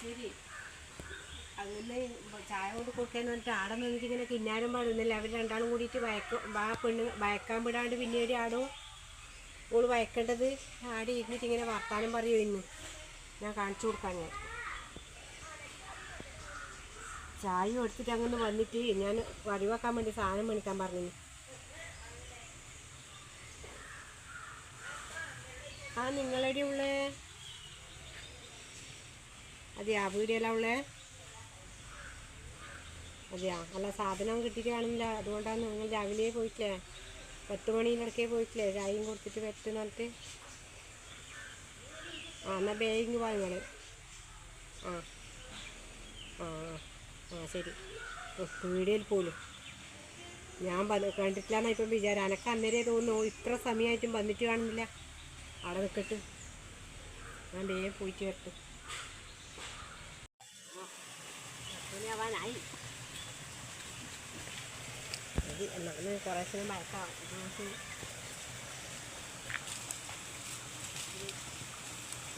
ശരി. അങ്ങനെ ചായ കൊണ്ട് കൊടുക്കാൻ പറഞ്ഞിട്ട് ആടെ ഇങ്ങനെ കിന്നാരം പാടുന്നില്ല. അവർ രണ്ടാളും കൂടിയിട്ട് വയക്കും ആ പെണ്ണ് വയക്കാൻ വിടാണ്ട് പിന്നെ ഒരു ആടോ ഓൾ വയക്കേണ്ടത് ആടെ ഇരുന്നിട്ട് ഇങ്ങനെ വർത്താനം പറയൂ ഇന്ന്. ഞാൻ കാണിച്ചു കൊടുക്കാൻ ഞാൻ. ചായ എടുത്തിട്ട് അങ്ങനെ വന്നിട്ട് ഞാൻ വഴിവാക്കാൻ വേണ്ടി സാധനം മേടിക്കാൻ പറഞ്ഞു ആ നിങ്ങളുടെ ഉള്ളേ? അതെയാ വീടിയല്ല ഉള്ളേ? അതെയാ അല്ല സാധനം കിട്ടിയിട്ട് കാണില്ല അതുകൊണ്ടാണ് നിങ്ങൾ രാവിലെ പോയിട്ടില്ലേ? പത്ത് മണിയിലടക്കേ പോയിട്ടില്ലേ? ചായയും കൊടുത്തിട്ട് പറ്റുന്ന പറഞ്ഞിട്ട്. ആ എന്നാൽ പോയി നിങ്ങൾ ആ ആ ആ ശരി. വീഡിയോയിൽ പോലും. ഞാൻ കണ്ടിട്ടില്ല കണ്ടിട്ടില്ലാന്ന് ഇപ്പം വിചാരം. എനക്ക് അന്നേരേ തോന്നുന്നു ഇത്ര സമയമായിട്ടും വന്നിട്ട് കാണുന്നില്ല. അവിടെ നിൽക്കട്ട് ഞാൻ വേഗം പോയിട്ട് വരട്ടെ. Jadi enak nih koresnya bakal masih.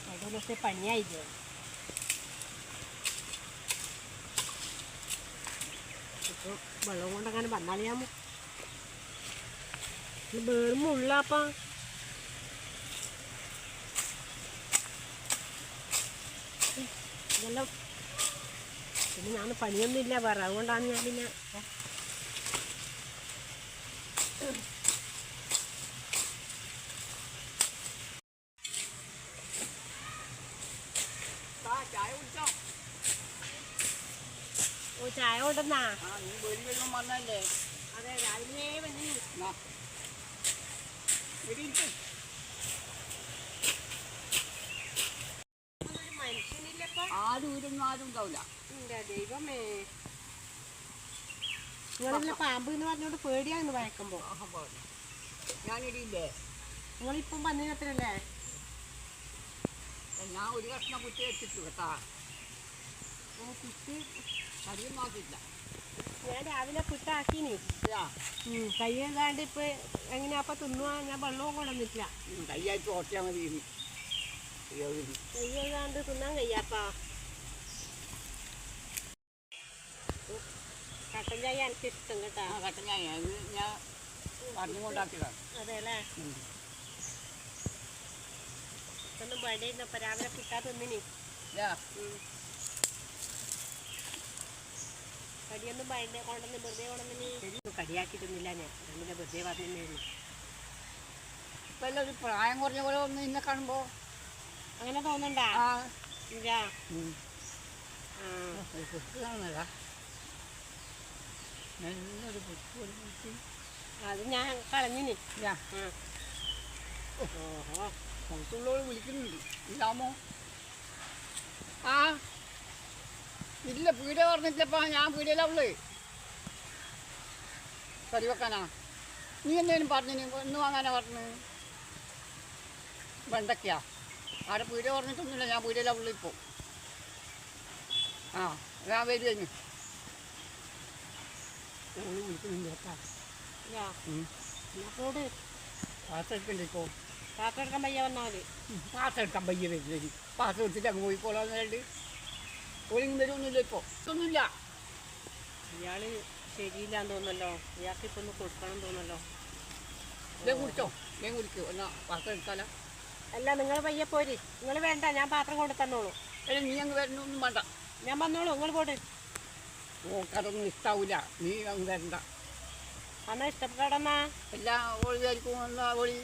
Agak masih panjang aja. Itu balong udah kan bandar ya mu. Bermula apa? Gelap. പിന്നെ ഞാൻ പണിയൊന്നുമില്ല വേറെ അതുകൊണ്ടാണ് ഞാൻ പിന്നെ ഓ ചായ കൊണ്ടെന്നാ അതെ രാവിലെ വന്നി എന്നാ ഇവിടെ ഇരിക്ക്. ഒരു മനുഷ്യനില്ലപ്പോ ആരും ഊരൊന്നും ആരും ഉണ്ടാവില്ല ദൈവമേ. നിങ്ങളെല്ലാം പാമ്പ് എന്ന് പറഞ്ഞോണ്ട് പേടിയാന്ന് വഴക്കുമ്പോ? ഞാനിടിയില്ലേ നിങ്ങളിപ്പം വന്നിനത്രല്ലേ ഞാൻ ഒരു കഷ്ണം കുത്തി വെച്ചിട്ടു കേട്ടാ. കുത്തി. കറിയും നോക്കിയില്ല ഞാൻ രാവിലെ പുട്ടാക്കിനി. കൈ ഏതാണ്ട് ഇപ്പൊ എങ്ങനെയാ അപ്പൊ തിന്നുവാ? ഞാൻ വെള്ളവും കൊണ്ടുവന്നിട്ടില്ല കയ്യായിട്ട് ഓട്ടിയാൽ മതി. കൈ ഏതാണ്ട് തിന്നാൻ കഴിയാപ്പാ കട്ടൻ ചായ എനിക്ക് ഇഷ്ടം കേട്ടാ കട്ടൻ ഞാൻ ഇത് ഞാൻ പറഞ്ഞുകൊണ്ടാക്കിയതാണ് അതെ അല്ലേ ഉം. ഒന്നും പടിയിരുന്നപ്പോ രാവിലെ പുട്ടാ തിന്നിനി. ഇല്ല, കടിയൊന്നും പഴയ കൊണ്ടുവന്ന് വെറുതെ കൊണ്ടുവന്നിനി. കടിയാക്കി ഞാൻ. അങ്ങനെ വെറുതെ പറഞ്ഞിരുന്നു ഇപ്പൊ ഒരു പ്രായം കുറഞ്ഞ പോലെ ഒന്ന് ഇന്നെ കാണുമ്പോ അങ്ങനെ തോന്നണ്ടാ? ആ. ഇല്ല ആ. നല്ലൊരു. അത് ഞാൻ കളഞ്ഞിന്. ഓഹോ. വിളിക്കുന്നുണ്ട്. ഇല്ലാമോ? ആ. ഇല്ല പീടിയ പറഞ്ഞിട്ടില്ലപ്പാ ഞാൻ പീടിയല്ലേ കറി വെക്കാനാ? നീ എന്തേലും പറഞ്ഞു ഒന്ന് വാങ്ങാനാ പറഞ്ഞു? വെണ്ടക്കയാ ആടെ പീഡ പറഞ്ഞിട്ടൊന്നുമില്ല ഞാൻ പീടിയല്ല ഉള്ളു ഇപ്പോൾ ആ ഞാൻ വരുന്നു ഓൾ വിളിക്കുന്നുണ്ട് കേട്ടാ എന്നോട് പാത്തെടുക്കണ്ടേ ഇപ്പോൾ പാത്രം എടുക്കാൻ പയ്യ വന്നാൽ മതി പാത്രം എടുക്കാൻ പയ്യ വരുന്നത് പാത്രം എടുത്തിട്ട് അങ്ങ് പോയിക്കോളാന്നുണ്ട് ഓളിങ്ങ് വരുമൊന്നുമില്ല ഇപ്പോൾ ഒന്നുമില്ല ഇയാൾ ശരിയില്ലാന്ന് തോന്നല്ലോ ഇയാൾക്ക് ഇപ്പൊ ഒന്ന് കൊടുക്കണം തോന്നല്ലോ ഞാൻ കുടിച്ചോ? ഞാൻ കുടിക്കോ. എന്നാ പാത്രം എടുക്കാലോ അല്ല നിങ്ങൾ പയ്യ പോര്. നിങ്ങൾ വേണ്ട ഞാൻ പാത്രം കൊണ്ടു തന്നോളൂ അല്ല നീ അങ്ങ് വരണമൊന്നും വേണ്ട. ഞാൻ വന്നോളൂ. നിങ്ങൾ പോട്. ഓക്കതൊന്നും ഇഷ്ടാവൂല. നീ അങ്ങ് വരണ്ട. അമ്മ ഇഷ്ടപ്പെടന്നാ എല്ലാ ഓളി വിചാരിക്കും എന്നാ ഓളി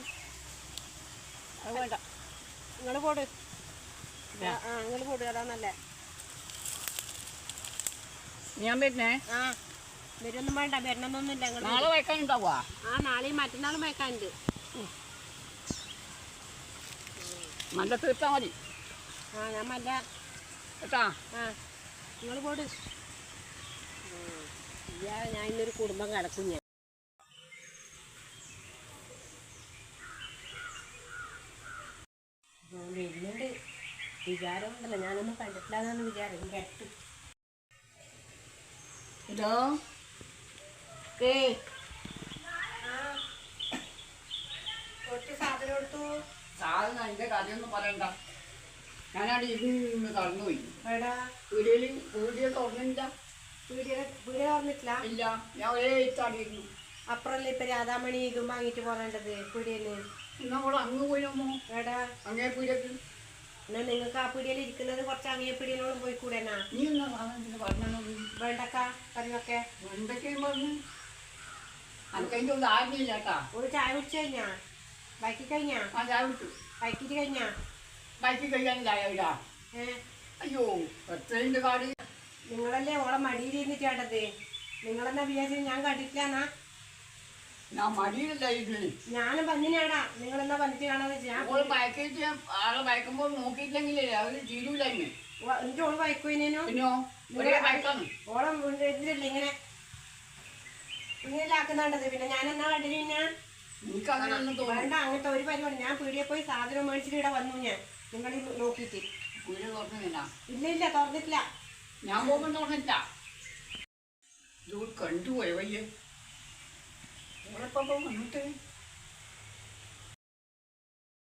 അത് വേണ്ട. നിങ്ങൾ പോട്. ആ നിങ്ങൾ പോട് അതാ നല്ല. ഞാൻ വരുന്നേ? ആ വരുമൊന്നും വേണ്ട വരണമെന്നൊന്നുമില്ല നിങ്ങൾ നാളെ വയ്ക്കാനുണ്ടാവുക ആ നാളെയും മറ്റന്നാളും വയ്ക്കാനുണ്ട്. നല്ല തീർത്താൽ മതി. ആ ഞാൻ മല്ല കേട്ടാ? ആ നിങ്ങൾ പോട്. ഇയാ ഞാൻ ഇന്നൊരു കുടുംബം കിടക്കും ഞാൻ. വരുന്നുണ്ട്. വിചാരമുണ്ടല്ലോ ഞാനൊന്നും കണ്ടിട്ടില്ല എന്നാണ് വിചാരം. കേട്ടു ഹലോ? ഏ? കുറച്ച് സാധനം എടുത്തു? സാധനം എന്റെ കഥയൊന്നും പറയണ്ട. ഞാനാണ് ഇത് കടന്നുപോയി. എടാ. വീഡിയോയിൽ വീഡിയോ തുറന്നില്ല പീടിയ തുറന്നിട്ടില്ല ഇല്ല ഞാൻ ഒരേ ഇത്താടിയിരുന്നു അപ്പുറല്ലേ ഇപ്പൊ രാധാമണി ഇതും വാങ്ങിട്ട് പോകേണ്ടത് പീടിയെന്ന്? എന്നാ അവൾ അങ്ങ് പോയിനമ്മോ എടാ. അങ്ങേ പീടിയക്ക്. എന്നാ നിങ്ങൾക്ക് ആ പീടിയയിൽ ഇരിക്കുന്നത് കുറച്ച് അങ്ങേ പീടിയനോടും പോയി കൂടെനാ നീ എന്നാ പറഞ്ഞത് വേണ്ടക്ക കറിയൊക്കെ എന്തൊക്കെയും പറഞ്ഞു. അനക്കതിന്റെ ഒന്നും ആരുമില്ല കേട്ടാ. ഒരു ചായ കുടിച്ചു കഴിഞ്ഞാ? ബാക്കി കഴിഞ്ഞാ? ആ ചായ വിട്ടു ബാക്കിട്ട് കഴിഞ്ഞാ? ബൈക്കിൽ കഴിയാൻ ചായ ഇടാ. ഏ? അയ്യോ എത്രയുണ്ട് കാട്? നിങ്ങളല്ലേ ഓളെ മടിയിൽ ഇരുന്നിട്ടാണ്ടത് നിങ്ങളെന്നാ വിചാരിച്ചത്? ഞാൻ കണ്ടിട്ടില്ലാന്നാ? ഞാൻ മടിയിലല്ല ഇതിന് ഞാനും പന്നിനാടാ നിങ്ങളെന്നാ പന്നിട്ട് വെച്ചാ? ഞാൻ ബൈക്കിട്ട് ആളെ ബൈക്കുമ്പോൾ നോക്കിയിട്ടില്ലെങ്കിലേ അവർ തീരൂല ഇന്ന് വ- എന്നിട്ട് ഓൾ ബൈക്കാണ് ഓളം എതിരല്ലേ ഇങ്ങനെ? ഇങ്ങനെ ആക്കുന്നുണ്ടത് പിന്നെ ഞാൻ എന്നാ കണ്ടിന് പിന്നെ വേണ്ട അങ്ങനത്തെ ഒരു പരിപാടി. ഞാൻ പീടിയെ പോയി സാധനം മേടിച്ചിട്ട് ഇവിടെ വന്നു ഞാൻ. നിങ്ങൾ നോക്കിയിട്ട്. ഇല്ല ഇല്ല തുറന്നിട്ടില്ല. ഞാൻ പോകുമ്പോൾ തുറന്നില്ല ഇത് കണ്ടുപോയ വയ്യ ഓളെപ്പം വന്നിട്ട്